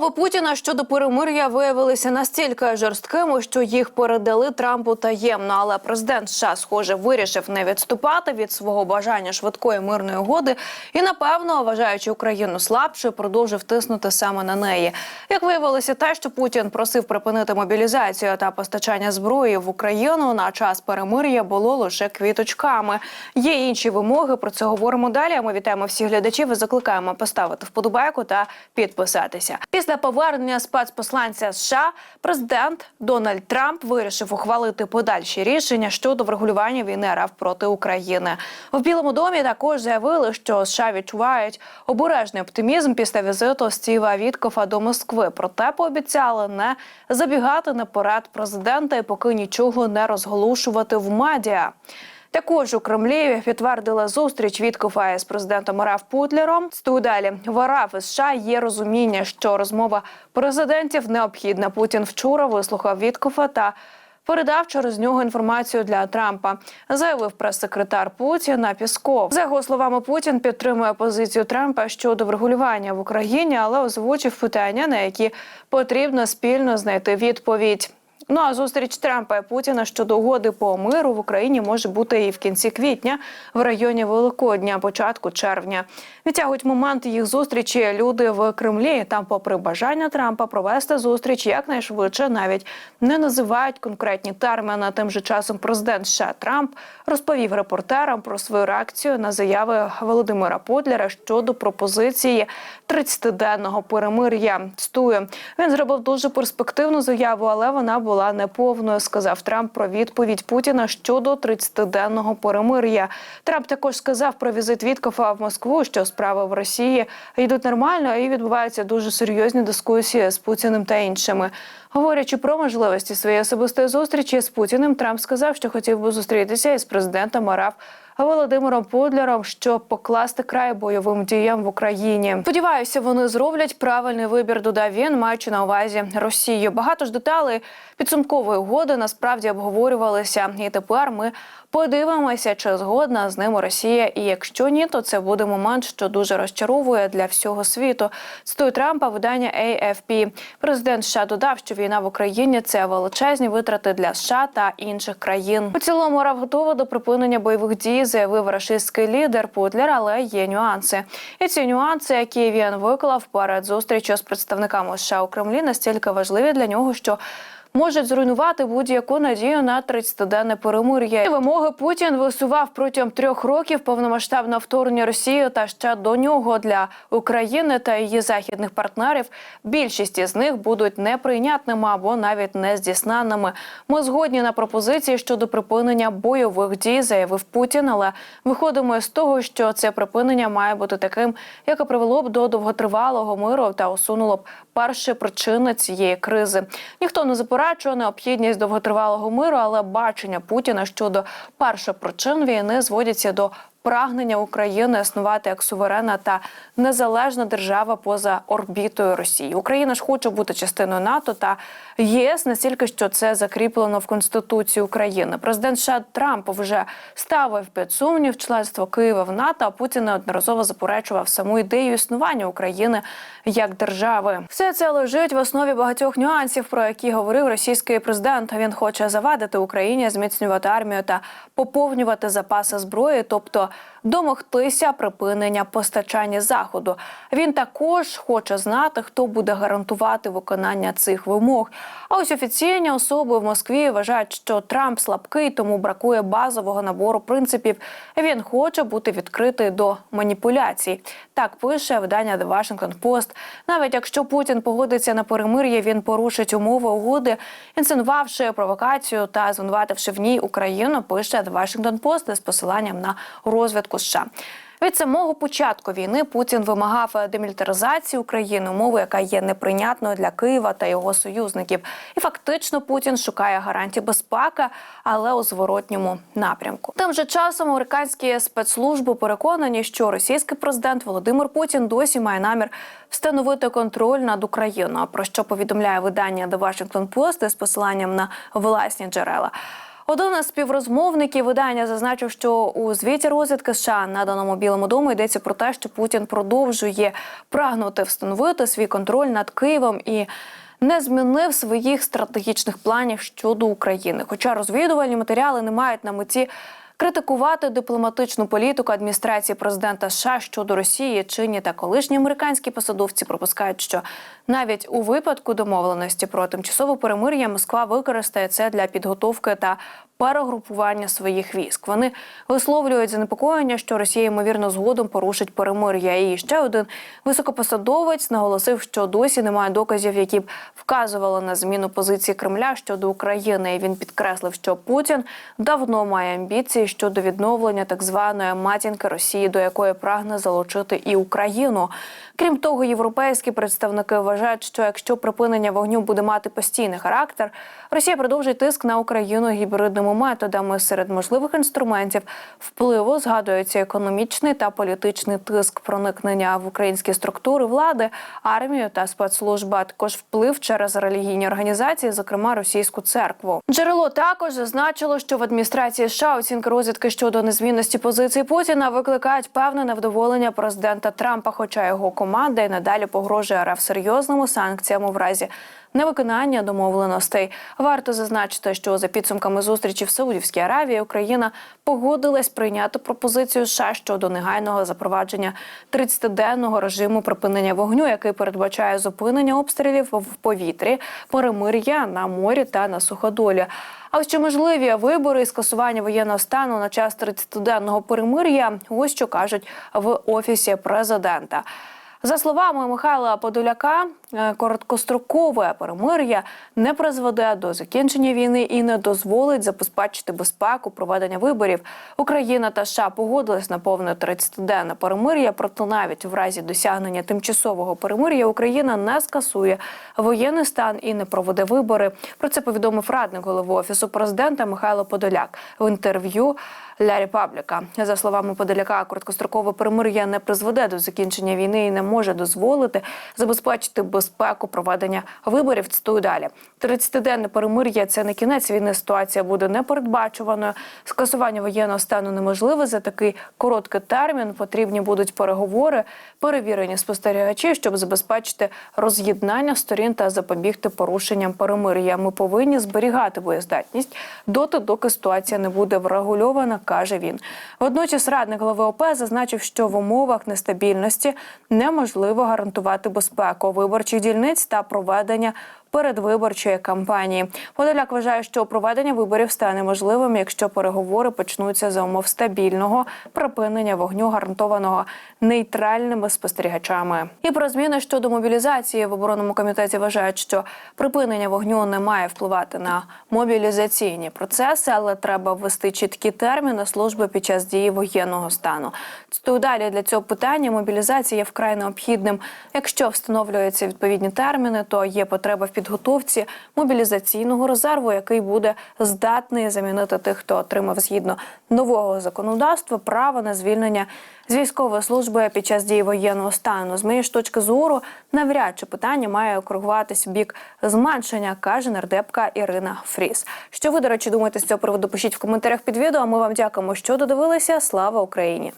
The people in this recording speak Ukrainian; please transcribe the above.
Умови Путіна щодо перемир'я виявилися настільки жорсткими, що їх передали Трампу таємно. Але президент США, схоже, вирішив не відступати від свого бажання швидкої мирної угоди і, напевно, вважаючи Україну слабшою, продовжив тиснути саме на неї. Як виявилося, те, що Путін просив припинити мобілізацію та постачання зброї в Україну на час перемир'я, було лише квіточками. Є інші вимоги. Про це говоримо далі. Ми вітаємо всіх глядачів і закликаємо поставити вподобайку та підписатися. Після повернення спецпосланця США президент Дональд Трамп вирішив ухвалити подальші рішення щодо врегулювання війни РФ проти України. В Білому домі також заявили, що США відчувають обережний оптимізм після візиту Стіва Віткофа до Москви. Проте пообіцяли не забігати наперед президента і поки нічого не розголошувати в медіа. Також у Кремлі підтвердили зустріч Віткофа з президентом РФ Путлером. Сту далі в РФ і США є розуміння, що розмова президентів необхідна. Путін вчора вислухав Віткофа та передав через нього інформацію для Трампа. Заявив прес-секретар Путіна Пісков. За його словами, Путін підтримує позицію Трампа щодо врегулювання в Україні, але озвучив питання, на які потрібно спільно знайти відповідь. Ну а зустріч Трампа і Путіна щодо угоди по миру в Україні може бути і в кінці квітня, в районі Великодня, початку червня. Відтягують момент їх зустрічі люди в Кремлі. Там, попри бажання Трампа провести зустріч якнайшвидше, навіть не називають конкретні терміни. Тим же часом президент США Трамп розповів репортерам про свою реакцію на заяви Володимира Путлера щодо пропозиції 30-денного перемир'я. Стую він зробив дуже перспективну заяву, але вона була неповною. Сказав Трамп про відповідь Путіна щодо 30-денного перемир'я. Трамп також сказав про візит Віткофа в Москву, що справи в Росії йдуть нормально і відбуваються дуже серйозні дискусії з Путіним та іншими. Говорячи про можливості своєї особистої зустрічі з Путіним, Трамп сказав, що хотів би зустрітися із президентом РФ Володимиром Пудлером, щоб покласти край бойовим діям в Україні. Сподіваюся, вони зроблять правильний вибір. Додав він, маючи на увазі Росію. Багато ж деталей підсумкової угоди насправді обговорювалися, і тепер ми подивимося, чи згодна з ним Росія. І якщо ні, то це буде момент, що дуже розчаровує для всього світу. Цитую Трампа видання AFP. Президент США додав, що війна в Україні це величезні витрати для США та інших країн. У цілому РФ готова до припинення бойових дій, заявив рашистський лідер Путлер, але є нюанси. І ці нюанси, які він виклав перед зустрічю з представниками США у Кремлі, настільки важливі для нього, що можуть зруйнувати будь-яку надію на 30-денне перемир'я. Вимоги Путін висував протягом трьох років повномасштабного вторгнення Росії та ще до нього для України та її західних партнерів. Більшість із них будуть неприйнятними або навіть нездійсненними. Ми згодні на пропозиції щодо припинення бойових дій, заявив Путін. Але виходимо з того, що це припинення має бути таким, яке привело б до довготривалого миру та усунуло б перші причини цієї кризи. Ніхто не заперечує необхідність довготривалого миру, але бачення Путіна щодо першопричин війни зводяться до прагнення України існувати як суверенна та незалежна держава поза орбітою Росії. Україна ж хоче бути частиною НАТО та ЄС настільки, що це закріплено в Конституції України. Президент США Трамп вже ставив під сумнів членство Києва в НАТО. А Путін неодноразово заперечував саму ідею існування України як держави. Все це лежить в основі багатьох нюансів, про які говорив російський президент. Він хоче завадити Україні зміцнювати армію та поповнювати запаси зброї, тобто домогтися припинення постачання заходу. Він також хоче знати, хто буде гарантувати виконання цих вимог. А ось офіційні особи в Москві вважають, що Трамп слабкий, тому бракує базового набору принципів. Він хоче бути відкритий до маніпуляцій. Так пише видання The Washington Post. Навіть якщо Путін погодиться на перемир'я, він порушить умови угоди, інсценувавши провокацію та звинувативши в ній Україну. Пише The Washington Post з посиланням на розвідку США. Від самого початку війни Путін вимагав демілітаризації України, умови, яка є неприйнятною для Києва та його союзників. І фактично Путін шукає гарантії безпеки, але у зворотньому напрямку. Тим же часом американські спецслужби переконані, що російський президент Володимир Путін досі має намір встановити контроль над Україною. Про що повідомляє видання The Washington Post з посиланням на власні джерела. Один із співрозмовників видання зазначив, що у звіті розвідки США, наданому Білому дому, йдеться про те, що Путін продовжує прагнути встановити свій контроль над Києвом і. Не змінив своїх стратегічних планів щодо України. Хоча розвідувальні матеріали не мають на меті критикувати дипломатичну політику адміністрації президента США щодо Росії, чинні та колишні американські посадовці пропускають, що навіть у випадку домовленості про тимчасове перемир'я Москва використає це для підготовки та перегрупування своїх військ. Вони висловлюють занепокоєння, що Росія ймовірно згодом порушить перемир'я. І ще один високопосадовець наголосив, що досі немає доказів, які б вказували на зміну позиції Кремля щодо України. І він підкреслив, що Путін давно має амбіції щодо відновлення так званої матінки Росії, до якої прагне залучити і Україну. Крім того, європейські представники вважають, що якщо припинення вогню буде мати постійний характер, Росія продовжить тиск на Україну гібридними методами. Серед можливих інструментів впливу згадується економічний та політичний тиск проникнення в українські структури влади, армію та спецслужби, а також вплив через релігійні організації, зокрема російську церкву. Джерело також зазначило, що в адміністрації США оцінка розвідки щодо незмінності позиції Путіна викликають певне невдоволення президента Трампа, хоча його команда і надалі погрожує РФ серйозними санкціями в разі невиконання домовленостей. Варто зазначити, що за підсумками зустрічі в Саудівській Аравії Україна погодилась прийняти пропозицію США щодо негайного запровадження 30-денного режиму припинення вогню, який передбачає зупинення обстрілів в повітрі, перемир'я на морі та на суходолі. А ось чи можливі вибори і скасування воєнного стану на час 30-денного перемир'я? Ось що кажуть в офісі президента. За словами Михайла Подоляка, е, короткострокове перемир'я не призведе до закінчення війни і не дозволить забезпечити безпеку проведення виборів. Україна та США погодились на повне 30-денне перемир'я. Проте навіть в разі досягнення тимчасового перемир'я Україна не скасує воєнний стан і не проведе вибори. Про це повідомив радник голови офісу президента Михайло Подоляк в інтерв'ю. Ля Репабліка за словами Подоляка, короткострокове перемир'я не призведе до закінчення війни і не може дозволити забезпечити безпеку проведення виборів. Цитую далі. 30-денне перемир'я це не кінець війни. Ситуація буде непередбачуваною. Скасування воєнного стану неможливе за такий короткий термін. Потрібні будуть переговори, перевірені спостерігачі, щоб забезпечити роз'єднання сторін та запобігти порушенням перемир'я. Ми повинні зберігати боєздатність доти, доки ситуація не буде врегульована, каже він. Водночас радник голови ОП зазначив, що в умовах нестабільності неможливо гарантувати безпеку виборчих дільниць та проведення передвиборчої кампанії. Подоляк вважає, що проведення виборів стане можливим, якщо переговори почнуться за умов стабільного припинення вогню, гарантованого нейтральними спостерігачами. І про зміни щодо мобілізації в оборонному комітеті вважають, що припинення вогню не має впливати на мобілізаційні процеси, але треба ввести чіткі терміни служби під час дії воєнного стану. Цитую далі для цього питання мобілізація є вкрай необхідним. Якщо встановлюються відповідні терміни, то є потреба в підготовці мобілізаційного резерву, який буде здатний замінити тих, хто отримав згідно нового законодавства право на звільнення з військової служби під час дії воєнного стану. З моєї ж точки зору, навряд чи питання має коригуватись в бік зменшення, каже нардепка Ірина Фріс. Що ви, до речі, думаєте з цього приводу? Пишіть в коментарях під відео. Ми вам дякуємо, що додивилися. Слава Україні!